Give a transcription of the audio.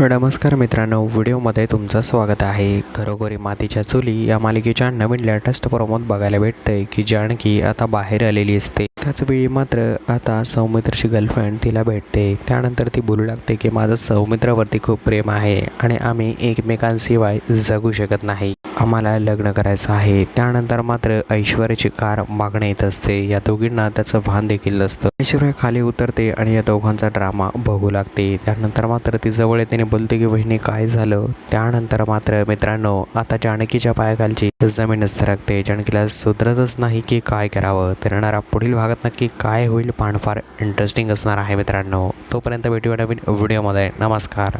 नमस्कार मित्रांनो व्हिडिओमध्ये तुमचं स्वागत आहे. घरोघरी मातीच्या चुली या मालिकेच्या नवीन लेटेस्ट प्रोमोत बघायला भेटतंय की जानकी आता बाहेर आलेली असते. त्याच वेळी मात्र आता सौमित्रची गर्लफ्रेंड तिला भेटते. त्यानंतर ती बोलू लागते की माझं सौमित्रावरती खूप प्रेम आहे आणि आम्ही एकमेकांशिवाय जगू शकत नाही. आम्हाला लग्न करायचं आहे. त्यानंतर मात्र ऐश्वर्याची कार मागणे येत असते. या दोघींना त्याचं भान देखील नसतं ऐश्वर्या खाली उतरते आणि या दोघांचा ड्रामा बघू लागते. त्यानंतर मात्र ती जवळ येते बोलते की बहिणी काय झालं? त्यानंतर मात्र मित्रांनो आता जानकीच्या पायाखालची जमीनच सरकते. जानकीला सुधरतच नाही की काय करावं. तर येणारा पुढील भागात नक्की काय होईल पाणफार फार इंटरेस्टिंग असणार आहे मित्रांनो. तोपर्यंत भेटूया नवीन व्हिडिओमध्ये नमस्कार.